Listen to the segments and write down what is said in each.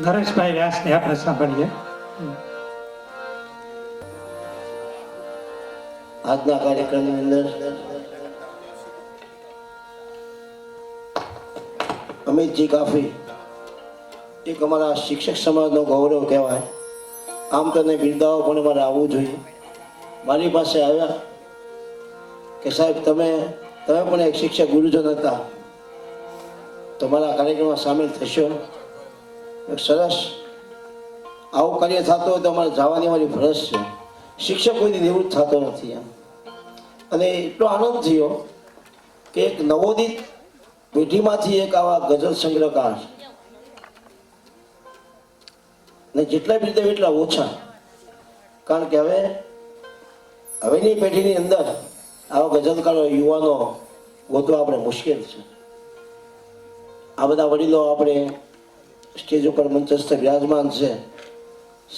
નરેશભાઈ વ્યાસને આપણે સાંભળીએ. આજના કાર્યક્રમની અંદર અમિતજી કાફી, એક અમારા શિક્ષક સમાજનો ગૌરવ કહેવાય. આમ તો એને બિરદાઓ પણ મારે આવવું જોઈએ. મારી પાસે આવ્યા કે સાહેબ, તમે તમે પણ એક શિક્ષક ગુરુજન હતા. તમારા કાર્યક્રમમાં સામેલ થશો. સરસ. આવું કાર્ય થતું હોય તો અમારે જવાની અમારી ફરજ છે. શિક્ષક કોઈથી નિવૃત્ત થતો નથી એમ. અને એટલો આનંદ થયો કે એક નવોદિત પેઢીમાંથી એક આવા ગઝલ સંગ્રહકાર ને જેટલા બી રીતે એટલા ઓછા. કારણ કે હવે, હવેની પેઢીની અંદર આવા ગઝલકારો, યુવાનો ગોતવા આપણે મુશ્કેલ છે. આ બધા વડીલો આપણે સ્ટેજ ઉપર મંચસ્થ વિરાજમાન છે.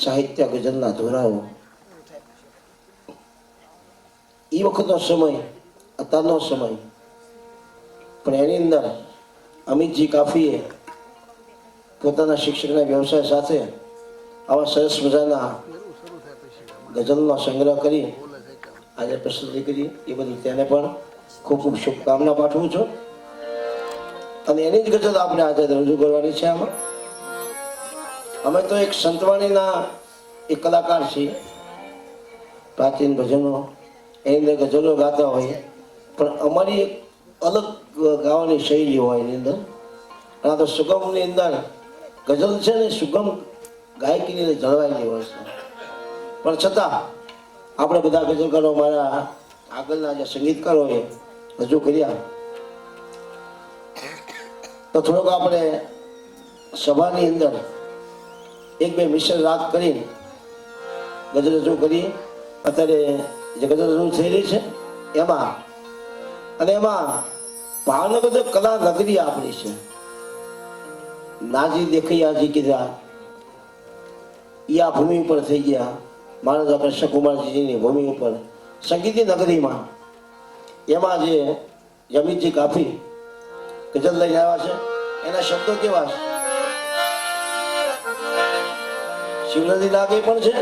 સાહિત્ય ગઝલના ધોરાઓ. એ વખતનો સમય, અત્યારનો સમય. પણ એની અંદર અમિતજી કાફીએ પોતાના શિક્ષકના વ્યવસાય સાથે આવા સરસ મજાના ગઝલનો સંગ્રહ કરી આજે પ્રસિદ્ધિ કરી. એ બધી તેને પણ ખૂબ ખૂબ શુભકામના પાઠવું છું. અને એની જ ગઝલ આપણે આજે રજૂ કરવાની છે આમાં. અમે તો એક સંતવાણીના એક કલાકાર છીએ. પ્રાચીન ભજનો, એની અંદર ગઝલો ગાતા હોઈએ. પણ અમારી એક અલગ ગાવાની શૈલી હોય એની અંદર. આ તો સુગમની અંદર ગઝલ છે ને સુગમ ગાયકીની અંદર જળવાયેલી હોય છે. પણ છતાં આપણે બધા ગઝલકારો મારા આગળના જે સંગીતકારોએ રજૂ કર્યા. તો થોડોક આપણે સભાની અંદર એક બે મિશ્ર રાગ કરી ગઝલ રજૂ કરી અત્યારે જે ગઝલ રજૂ થઈ રહી છે, એમાં અને એમાં ભાવનગર કલા નગરી આપણી છે. નાજી દેખી આજી કીધા આ ભૂમિ ઉપર થઈ ગયા. મહારાજા કૃષ્ણકુમારજીની ભૂમિ ઉપર. સંગીતની નગરીમાં એમાં જે જમીનજી કાફી ગઝલ લઈને આવ્યા છે, એના શબ્દો કેવા છે? શિવનદી લાગે પણ છે.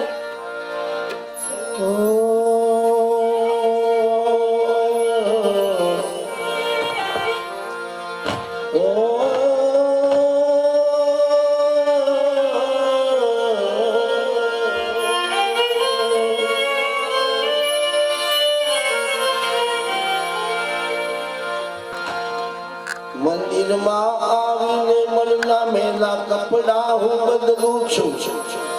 મંદિરમાં આવીને મનના મેલા કપડા હું બદલું છું. તારી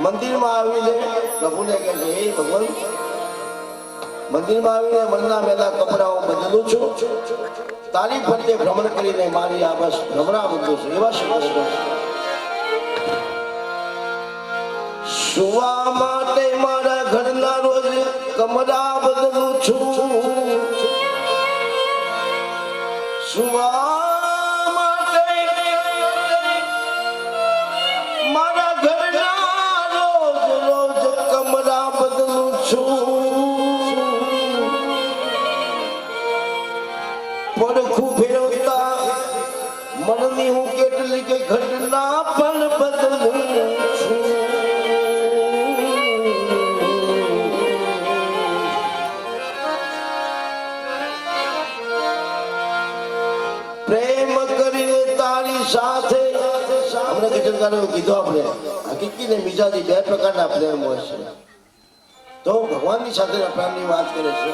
મંદિરમાં આવીને ભ્રમણ કરીને મારી આ બસ ભ્રમણા બદલું છું. સુવા માટે મારા ઘરના રોજ કમરા બદલું છું. મારા ઘરના રોજ રોજ બદલું છું. પડખું ફેરવતા મનની હું કેટલીક સાથે આપણે ગજનકારો કીધું આપણે હકીકી ને મિજાજી બે પ્રકારના પ્રેમ હોય છે. તો ભગવાનની સાથેના પ્રેમની વાત કરે છે.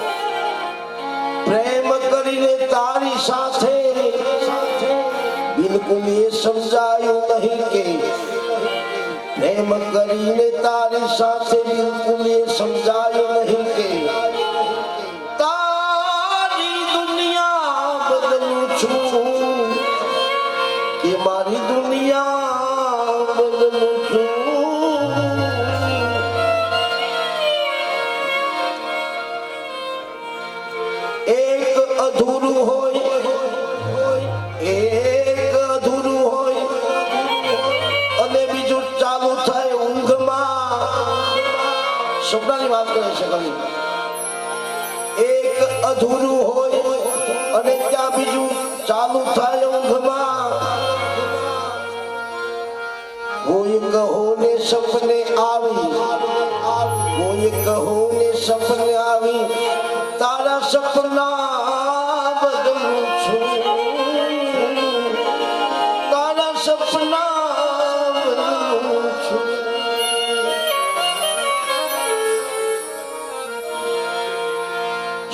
પ્રેમ કરીને તારી સાથે બિલકુલ એ સમજાયું નહીં કે પ્રેમ કરીને તારી સાથે બિલકુલ એ સમજાયું નહીં કે અને બીજું ચાલુ થાય ઊંઘમાં. સ્વપ્નની વાત કરે છે એક અધૂરું હોય, અને ત્યાં બીજું ચાલુ થાય સપને આવી. કોઈ કહો ને સપને આવી. તારા સપના તારા સપના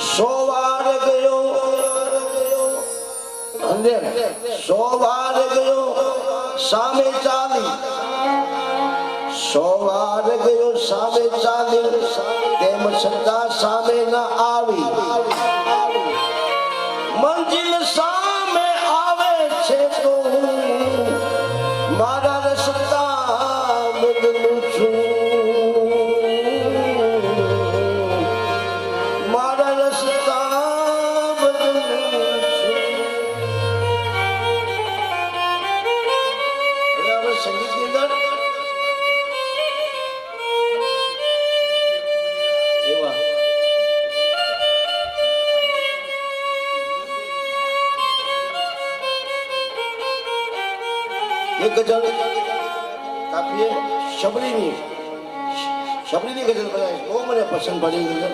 સો વાર ગયો. સો વાર ગયો. સામે ચાલી. સો વાર ગયો સામે ચાલી તેમ છતાં સામે ના આવી. મંજિલ સામે ગઝલ કાફીએ શબરીની શબરીની ગઝલ બનાવી બહુ મને પસંદ પડી ગઝલ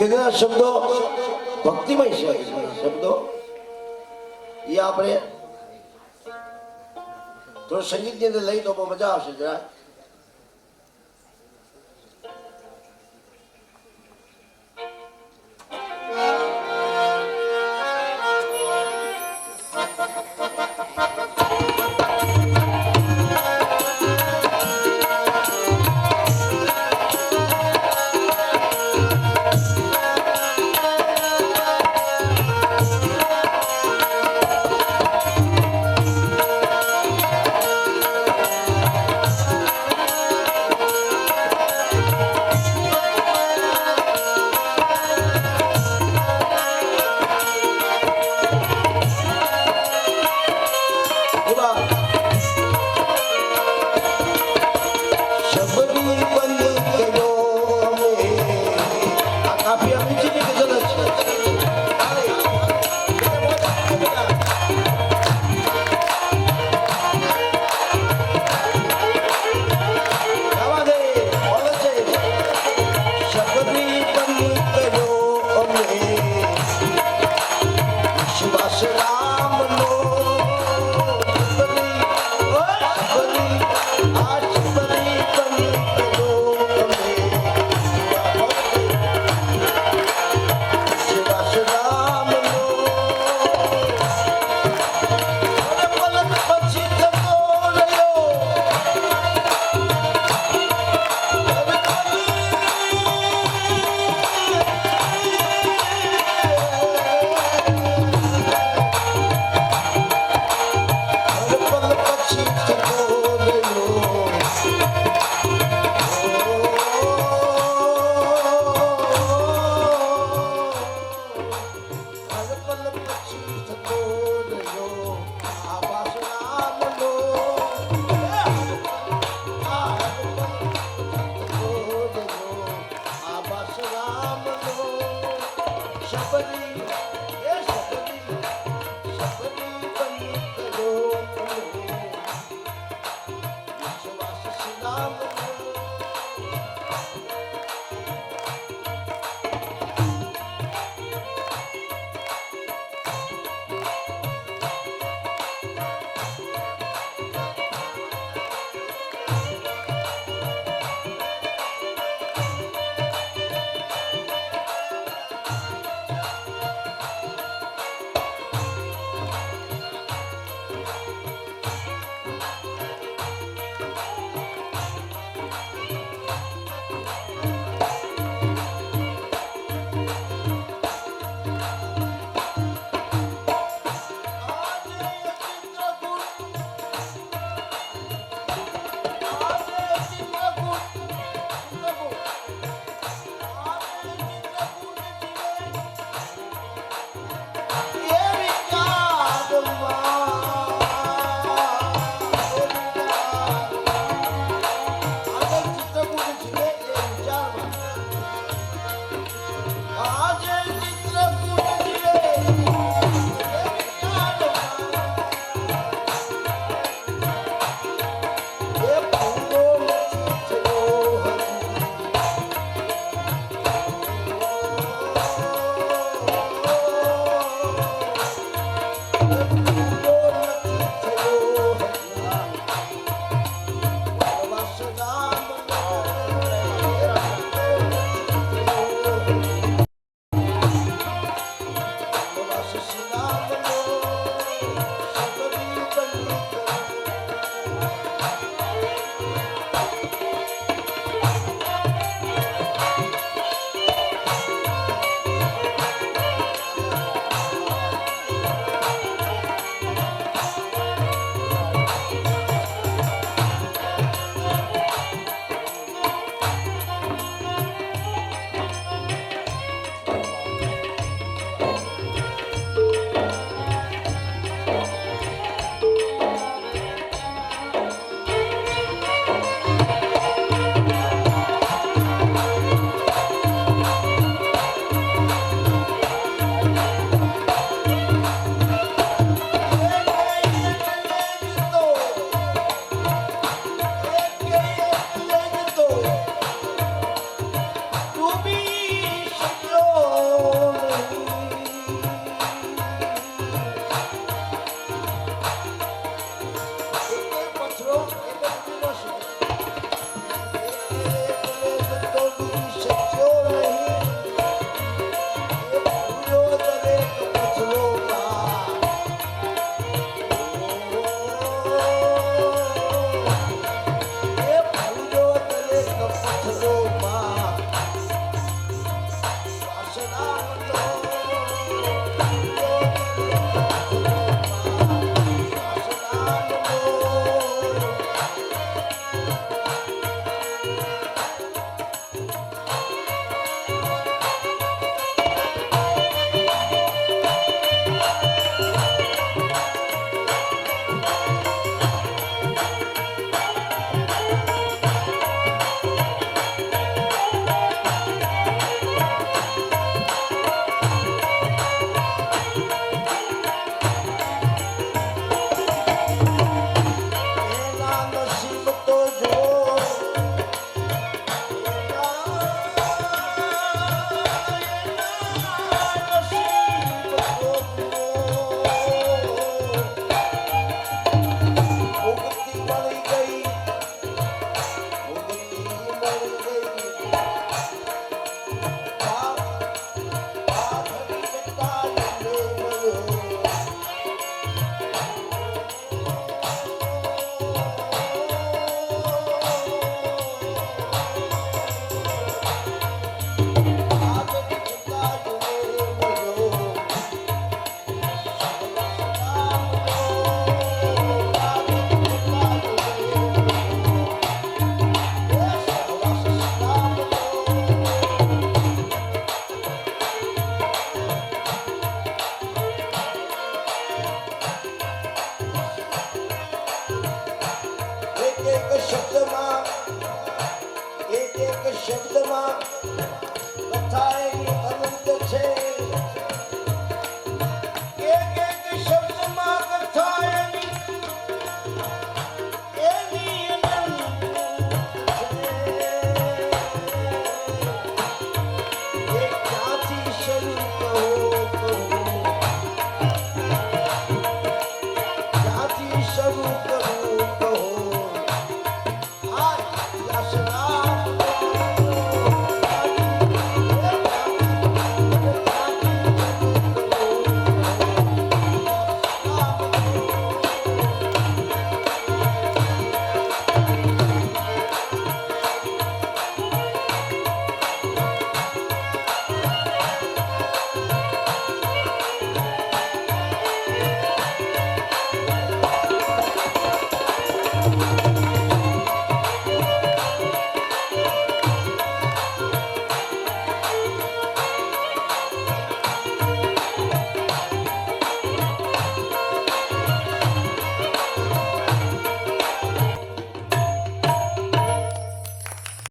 ગઝલના શબ્દો ભક્તિમય છે શબ્દો એ આપણે થોડું સંગીતની અંદર લઈ તો બહુ મજા આવશે જરા शबरी Bye.